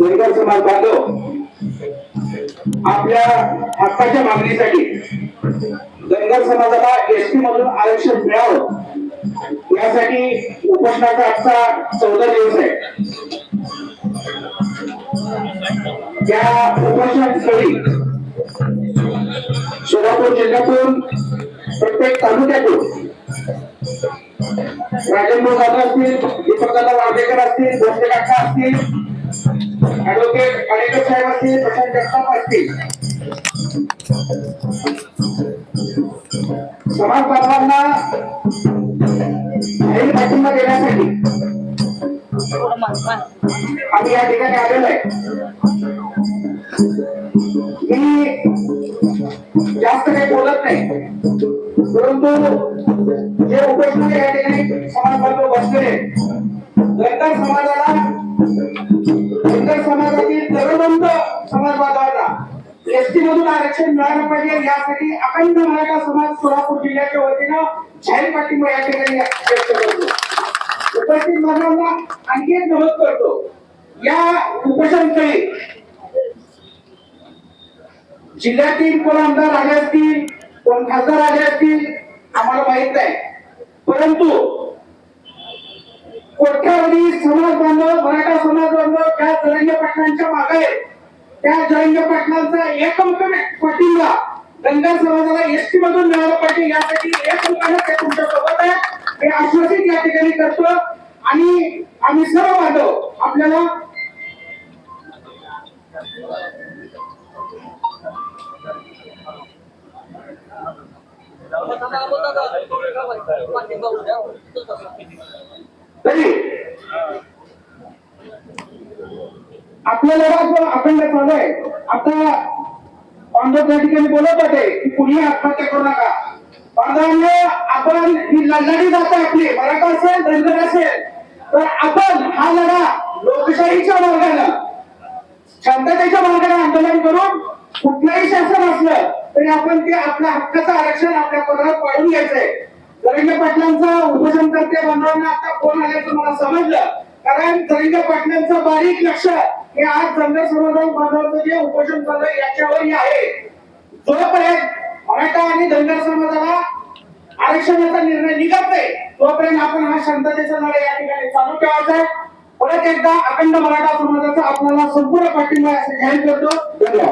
धनगर समाज बांधव आपल्या हक्काच्या मागणीसाठी धनगर समाजाला एसटी मधून आरक्षण मिळावं. यासाठी उपोषणाचा आजचा चौदा दिवस आहे. या उपोषणास्थळी सोलापूर जिल्ह्यातून प्रत्येक तालुक्यातून राजेंद्र दादा असतील दीपक दादा वाडेकर असतील भोसले काका असतील ऍडव्होकेट काळेकर साहेब असतील प्रशांत जगताप असतील. समाज बांधवांना जाहीर पाठिंबा देण्यासाठी आम्ही या ठिकाणी आलेलो आहे. मी जास्त काही बोलत नाही परंतु जे उपोषण या ठिकाणी समाज बांधव बसलेले धनगर समाजाला धनगर समाजातील तरुणवंत समाज बांधवांना एसटी मधून आरक्षण मिळालं पाहिजे यासाठी अखंड मराठा समाज सोलापूर जिल्ह्याच्या वतीनं जाहीर पाठिंबा या ठिकाणी व्यक्त करतो. उपस्थित मानवांना आणखी एक नमूद करतो. या उपोषणस्थळी जिल्ह्यातील कोण आमदार आले असतील कोण खासदार आले असतील आम्हाला माहीत नाही. परंतु कोट्यावधी समाज बांधव मराठा समाज बांधव त्या जरंग पाटलांच्या मागे त्या जरंग पाटलांचा एकमुखी पाठिंबा धनगर समाजाला एसटी मधून मिळाला पाहिजे यासाठी एकमुखाने ते तुमच्यासोबत आहे. हे आश्वासित या ठिकाणी करतो आणि आम्ही सर्व बांधव आपल्याला आपल्याला आपला लढा जो अखंड चालू आहे. आता पांडव त्या ठिकाणी बोलत होते की कुणी आत्महत्या करू नका. प्राधान्य आपण ही लढणारी जात आपली. मराठा असेल धनगर असेल तर आपण हा लढा लोकशाहीच्या मार्गानं शांततेच्या मार्गाने आंदोलन करून कुठलंही शासन असलं तरी आपण ते आपल्या हक्काचं आरक्षण आपल्या पदरात पाडून घ्यायचंय. जरंगे पाटलांचा उपसंकर्ते बांधवांना आता फोन आल्याचं मला समजलं? कारण जरंगे पाटलांचं बारीक लक्ष हे आज धनगर समाजात बांधवांचं जे उपोषण चाललंय याच्यावरही आहे. जोपर्यंत मराठा आणि धनगर समाजाला आरक्षणाचा निर्णय निघत नाही तोपर्यंत आपण हा शांततेचा लढा या ठिकाणी चालू ठेवायचा आहे. परत एकदा अखंड मराठा समाजाचा आपल्याला संपूर्ण पाठिंबा असं जाहीर करतो. धन्यवाद.